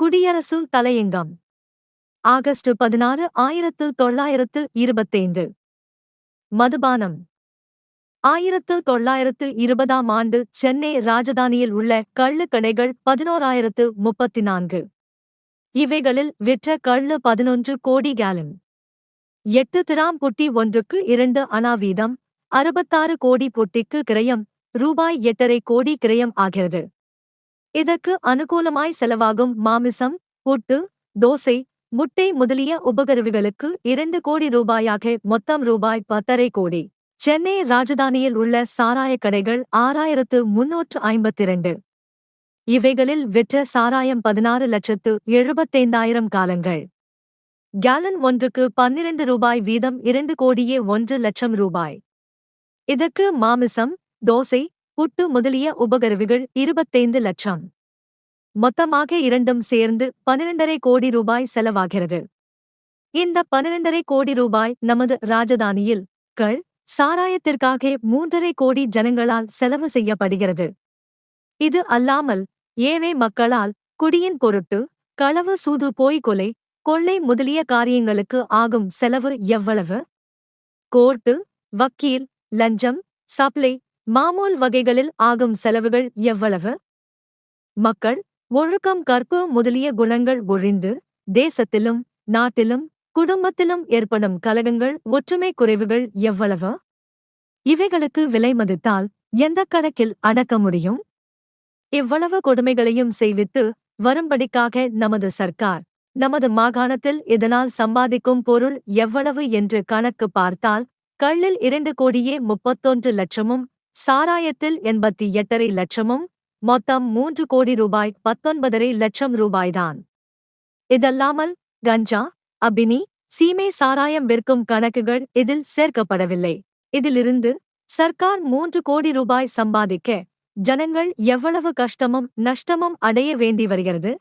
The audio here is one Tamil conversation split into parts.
குடியரசு தலையங்கம். ஆகஸ்ட் பதினாறு ஆயிரத்து தொள்ளாயிரத்து இருபத்தைந்து. மதுபானம். ஆயிரத்து தொள்ளாயிரத்து இருபதாம் ஆண்டு சென்னை ராஜதானியில் உள்ள கள்ளுக்கடைகள் பதினோராயிரத்து முப்பத்தி நான்கு இவைகளில் விற்ற கள்ளு பதினொன்று கோடி கேலன் எட்டு திராம் புட்டி ஒன்றுக்கு இரண்டு அணா வீதம் அறுபத்தாறு கோடி புட்டிக்கு கிரயம் ரூபாய் எட்டரை கோடி கிரயம் ஆகிறது. இதற்கு அனுகூலமாய் செலவாகும் மாமிசம் புட்டு தோசை முட்டை முதலிய உபகருவிகளுக்கு இரண்டு கோடி ரூபாயாக மொத்தம் ரூபாய் பத்தரை கோடி. சென்னை ராஜதானியில் உள்ள சாராயக் கடைகள் ஆறாயிரத்து முன்னூற்று ஐம்பத்திரண்டு. இவைகளில் விற்ற சாராயம் பதினாறு லட்சத்து எழுபத்தைந்தாயிரம் காலங்கள். கேலன் ஒன்றுக்கு பன்னிரண்டு ரூபாய் வீதம் இரண்டு கோடியே ஒன்று லட்சம் ரூபாய். இதற்கு மாமிசம் தோசை புட்டு முதலிய உபகருவிகள் இருபத்தைந்து லட்சம். மொத்தமாக இரண்டும் சேர்ந்து பன்னிரண்டரை கோடி ரூபாய் செலவாகிறது. இந்த பன்னிரண்டரை கோடி ரூபாய் நமது ராஜதானியில் கள் சாராயத்திற்காக மூன்றரை கோடி ஜனங்களால் செலவு செய்யப்படுகிறது. இது அல்லாமல் ஏழை மக்களால் குடியின் பொருட்டு களவு சூது போய் கொலை கொள்ளை முதலிய காரியங்களுக்கு ஆகும் செலவு எவ்வளவு? கோர்ட்டு வக்கீல் லஞ்சம் சப்ளை மாமூல் வகைகளில் ஆகும் செலவுகள் எவ்வளவு? மக்கள் ஒழுக்கம் கற்பு முதலிய குணங்கள் ஒழிந்து தேசத்திலும் நாட்டிலும் குடும்பத்திலும் ஏற்படும் கலகங்கள் ஒற்றுமை குறைவுகள் எவ்வளவு? இவைகளுக்கு விலை மதித்தால் எந்த கணக்கில் அடக்க முடியும்? இவ்வளவு கொடுமைகளையும் செய்வித்து வரும்படிக்காக நமது சர்க்கார் நமது மாகாணத்தில் இதனால் சம்பாதிக்கும் பொருள் எவ்வளவு என்று கணக்கு பார்த்தால் கள்ளில் இரண்டு கோடியே முப்பத்தொன்று லட்சமும் சாராயத்தில் எண்பத்தி எட்டரை லட்சமும் மொத்தம் மூன்று கோடி ரூபாய் பத்தொன்பதரை லட்சம் ரூபாய்தான். இதல்லாமல் கஞ்சா அபினி சீமை சாராயம் விற்கும் கணக்குகள் இதில் சேர்க்கப்படவில்லை. இதிலிருந்து சர்க்கார் மூன்று கோடி ரூபாய் சம்பாதிக்க ஜனங்கள் எவ்வளவு கஷ்டமும் நஷ்டமும் அடைய வேண்டி வருகிறது?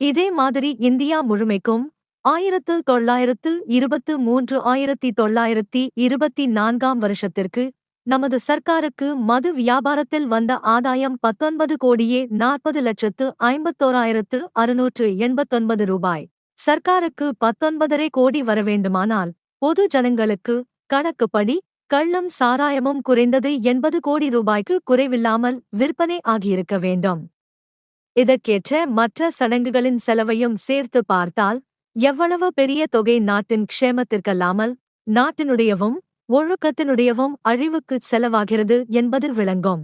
இதே மாதிரி இந்தியா முழுமைக்கும் ஆயிரத்து தொள்ளாயிரத்து இருபத்து மூன்று ஆயிரத்தி தொள்ளாயிரத்தி இருபத்தி நான்காம் வருஷத்திற்கு நமது சர்க்காருக்கு மது வியாபாரத்தில் வந்த ஆதாயம் பத்தொன்பது கோடியே நாற்பது லட்சத்து ஐம்பத்தோராயிரத்து அறுநூற்று எண்பத்தொன்பது ரூபாய். சர்க்காருக்கு பத்தொன்பதரை கோடி வரவேண்டுமானால் பொது ஜனங்களுக்கு கணக்குப்படி கள்ளும் சாராயமும் குறைந்தது எண்பது கோடி ரூபாய்க்கு குறைவில்லாமல் விற்பனை ஆகியிருக்க வேண்டும். இதற்கேற்ற மற்ற சடங்குகளின் செலவையும் சேர்த்து பார்த்தால் எவ்வளவு பெரிய தொகை நாட்டின் க்ஷேமத்திற்கல்லாமல் நாட்டினுடையவும் ஒழுக்கத்தினுடையவும் அழிவுக்குச் செலவாகிறது என்பது விளங்கும்.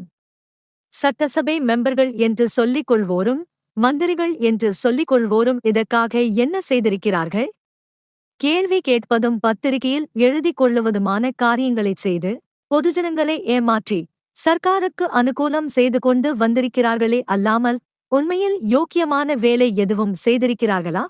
சட்டசபை மெம்பர்கள் என்று சொல்லிக் கொள்வோரும் மந்திரிகள் என்று சொல்லிக் கொள்வோரும் இதற்காக என்ன செய்திருக்கிறார்கள்? கேள்வி கேட்பதும் பத்திரிகையில் எழுதிக் கொள்ளுவதுமான காரியங்களைச் செய்து பொதுஜனங்களை ஏமாற்றி சர்க்காருக்கு அனுகூலம் செய்து கொண்டு வந்திருக்கிறார்களே அல்லாமல் உண்மையில் யோக்கியமான வேலை எதுவும் செய்திருக்கிறார்களா?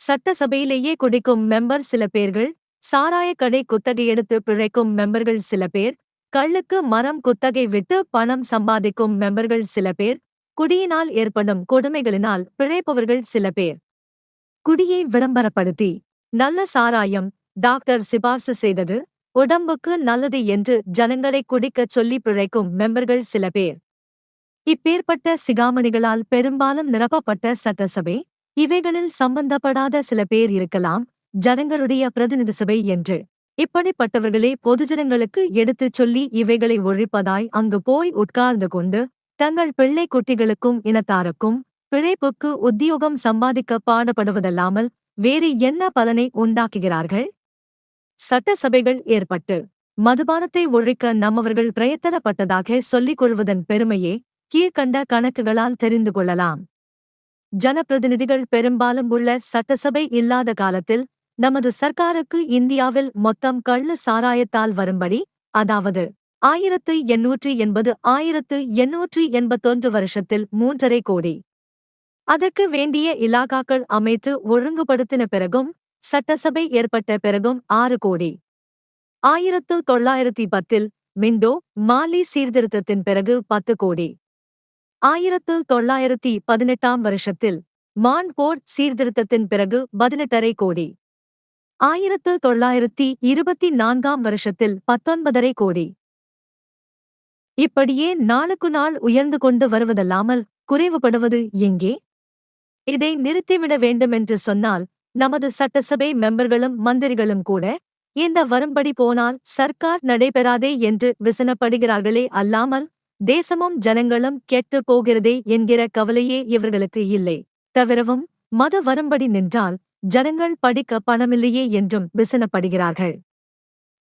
சட்டசபையிலேயே குடிக்கும் மெம்பர் சில பேர்கள் சாராயக் கடை குத்தகை எடுத்து பிழைக்கும் மெம்பர்கள் சில பேர் கள்ளுக்கு மரம் குத்தகை விட்டு பணம் சம்பாதிக்கும் மெம்பர்கள் சில பேர் குடியினால் ஏற்படும் கொடுமைகளினால் பிழைப்பவர்கள் சில பேர். குடியை விளம்பரப்படுத்தி நல்ல சாராயம் டாக்டர் சிபார்சு செய்தது உடம்புக்கு நல்லது என்று ஜனங்களை குடிக்கச் சொல்லி பிழைக்கும் மெம்பர்கள் சில பேர். இப்பேற்பட்ட சிகாமணிகளால் பெரும்பாலும் நிரப்பப்பட்ட சட்டசபை இவைகளில் சம்பந்தப்படாத சில பேர் இருக்கலாம் ஜனங்களுடைய பிரதிநிதி சபை என்று. இப்படிப்பட்டவர்களே பொதுஜனங்களுக்கு எடுத்துச் சொல்லி இவைகளை ஒழிப்பதாய் அங்கு போய் உட்கார்ந்து கொண்டு தங்கள் பிள்ளை குட்டிகளுக்கும் இனத்தாருக்கும் பிழைப்புக்கு உத்தியோகம் சம்பாதிக்க பாடுபடுவதல்லாமல் வேறு என்ன பலனை உண்டாக்குகிறார்கள்? சட்டசபைகள் ஏற்பட்டு மதுபானத்தை ஒழிக்க நம்மவர்கள் பிரயத்தனப்பட்டதாக சொல்லிக் கொள்வதன் பெருமையே கீழ்க்கண்ட கணக்குகளால் தெரிந்து கொள்ளலாம். ஜனப்பிரதிநிதிகள் பெரும்பாலும் உள்ள சட்டசபை இல்லாத காலத்தில் நமது சர்க்காருக்கு இந்தியாவில் மொத்தம் கள்ள சாராயத்தால் வரும்படி அதாவது ஆயிரத்து எண்ணூற்று எண்பது ஆயிரத்து எண்ணூற்று எண்பத்தொன்று வருஷத்தில் மூன்றரை கோடி. அதற்கு வேண்டிய இலாகாக்கள் அமைத்து ஒழுங்குபடுத்தின பிறகும் சட்டசபை ஏற்பட்ட பிறகும் ஆறு கோடி. ஆயிரத்து தொள்ளாயிரத்தி பத்தில் மிண்டோ மாலி சீர்திருத்தத்தின் பிறகு பத்து கோடி. ஆயிரத்து தொள்ளாயிரத்தி பதினெட்டாம் வருஷத்தில் மான் போர்ட் சீர்திருத்தத்தின் பிறகு பதினெட்டரை கோடி. ஆயிரத்து தொள்ளாயிரத்தி இருபத்தி நான்காம் வருஷத்தில் பத்தொன்பதரை கோடி. இப்படியே நாளுக்கு நாள் உயர்ந்து கொண்டு வருவதல்லாமல் குறைவுபடுவது எங்கே? இதை நிறுத்திவிட வேண்டுமென்று சொன்னால் நமது சட்டசபை மெம்பர்களும் மந்திரிகளும் கூட இந்த வரும்படி போனால் சர்க்கார் நடைபெறாதே என்று விசனப்படுகிறார்களே அல்லாமல் தேசமும் ஜனங்களும் கெட்டுப் போகிறதே என்கிற கவலையே இவர்களுக்கு இல்லை. தவிரவும் மத வரும்படி நின்றால் ஜனங்கள் படிக்க பணமில்லையே என்றும் விசனப்படுகிறார்கள்.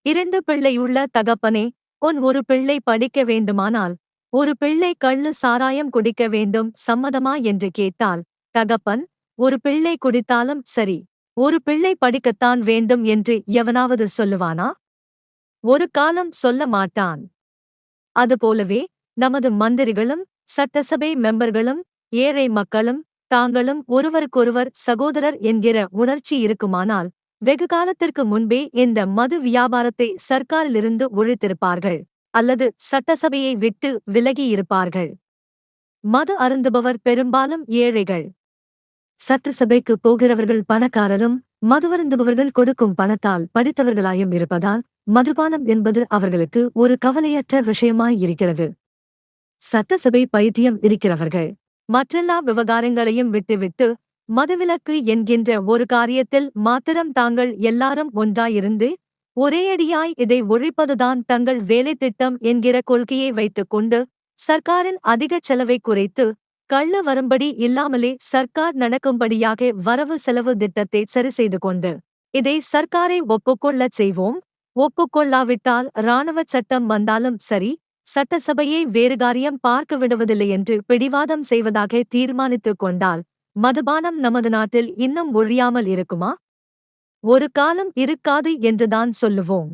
இரண்டு பிள்ளையுள்ள தகப்பனே உன் ஒரு பிள்ளை படிக்க வேண்டுமானால் ஒரு பிள்ளை கள்ளு சாராயம் குடிக்க வேண்டும் சம்மதமா என்று கேட்டால் தகப்பன் ஒரு பிள்ளை குடித்தாலும் சரி ஒரு பிள்ளை படிக்கத்தான் வேண்டும் என்று எவனாவது சொல்லுவானா? ஒரு காலம் சொல்ல மாட்டான். அதுபோலவே நமது மந்திரிகளும் சட்டசபை மெம்பர்களும் ஏழை மக்களும் தாங்களும் ஒருவருக்கொருவர் சகோதரர் என்கிற உணர்ச்சி இருக்குமானால் வெகு காலத்திற்கு முன்பே இந்த மது வியாபாரத்தை சர்க்காரிலிருந்து ஒழித்திருப்பார்கள் அல்லது சட்டசபையை விட்டு விலகியிருப்பார்கள். மது அருந்துபவர் பெரும்பாலும் ஏழைகள். சட்டசபைக்கு போகிறவர்கள் பணக்காரரும் மதுவருந்துபவர்கள் கொடுக்கும் பணத்தால் படித்தவர்களாயும் இருப்பதால் மதுபானம் என்பது அவர்களுக்கு ஒரு கவலையற்ற விஷயமாய் இருக்கிறது. சட்டசபை பைத்தியம் இருக்கிறவர்கள். மற்றெல்லா விவகாரங்களையும் விட்டுவிட்டு மதுவிலக்கு என்கின்ற ஒரு காரியத்தில் மாத்திரம் தாங்கள் எல்லாரும் ஒன்றாயிருந்து ஒரேயடியாய் இதை ஒழிப்பதுதான் தங்கள் வேலை திட்டம் என்கிற கொள்கையை வைத்துக்கொண்டு சர்க்காரின் அதிக செலவை குறைத்து கள்ள வரும்படி இல்லாமலே சர்க்கார் நடக்கும்படியாக வரவு செலவு திட்டத்தை சரி செய்து கொண்டு இதை சர்க்காரை ஒப்புக்கொள்ளச் செய்வோம். ஒப்புக்கொள்ளாவிட்டால் இராணுவ சட்டம் வந்தாலும் சரி சட்டசபையை வேறு காரியம் பார்க்க விடுவதில்லை என்று பிடிவாதம் செய்வதாக தீர்மானித்துக் கொண்டால் மதுபானம் நமது நாட்டில் இன்னும் ஒழியாமல் இருக்குமா? ஒரு காலம் இருக்காது என்றுதான் சொல்லுவோம்.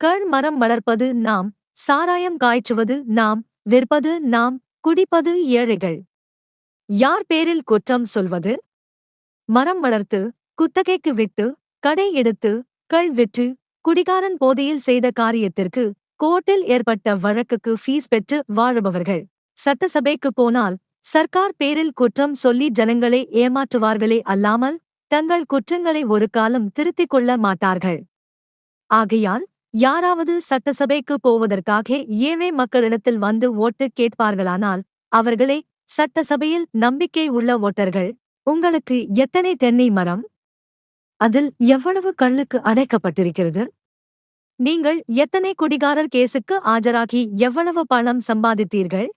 கள் மரம் வளர்ப்பது நாம் சாராயம் காய்ச்சுவது நாம் விற்பது நாம் குடிப்பது ஏழைகள். யார் பேரில் குற்றம் சொல்வது? மரம் வளர்த்து குத்தகைக்கு விட்டு கடை எடுத்து கள் விற்று குடிகாரன் போதையில் செய்த காரியத்திற்கு கோர்ட்டில் ஏற்பட்ட வழக்குக்கு ஃபீஸ் பெற்று வாழுபவர்கள். சட்டசபைக்கு போனால் சர்க்கார் பேரில் குற்றம் சொல்லி ஜனங்களை ஏமாற்றுவார்களே அல்லாமல் தங்கள் குற்றங்களை ஒரு காலம் திருத்திக் கொள்ள மாட்டார்கள். ஆகையால் யாராவது சட்டசபைக்கு போவதற்காக ஏழை மக்களிடத்தில் வந்து ஓட்டு கேட்பார்களானால் அவர்களே சட்டசபையில் நம்பிக்கை உள்ள ஓட்டர்கள் உங்களுக்கு எத்தனை தென்னை மரம்? அதில் எவ்வளவு கல்லுக்கு அடைக்கப்பட்டிருக்கிறது? நீங்கள் எத்தனை குடிகாரர் கேசுக்கு ஆஜராகி எவ்வளவு பணம் சம்பாதித்தீர்கள்?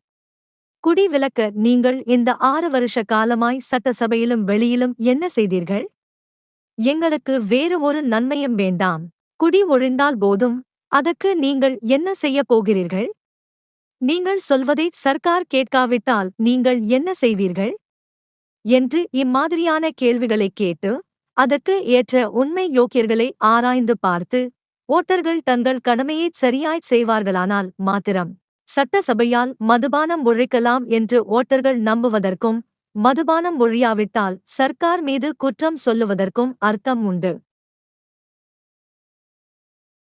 குடி விலக்க நீங்கள் இந்த ஆறு வருஷ காலமாய் சட்டசபையிலும் வெளியிலும் என்ன செய்தீர்கள்? எங்களுக்கு வேறு ஒரு நன்மையும் வேண்டாம். குடி ஒழிந்தால் போதும். அதற்கு நீங்கள் என்ன செய்யப் போகிறீர்கள்? நீங்கள் சொல்வதை சர்க்கார் கேட்காவிட்டால் நீங்கள் என்ன செய்வீர்கள்? என்று இம்மாதிரியான கேள்விகளைக் கேட்டு அதற்கு ஏற்ற உண்மை யோக்கியர்களை ஆராய்ந்து பார்த்து ஓட்டர்கள் தங்கள் கடமையைச் சரியாய்ச் செய்வார்களானால் மாத்திரம். சட்டசபையால் மதுபானம் ஒழிக்கலாம் என்று ஓட்டர்கள் நம்புவதற்கும் மதுபானம் ஒழியாவிட்டால் சர்க்கார் மீது குற்றம் சொல்லுவதற்கும் அர்த்தம் உண்டு.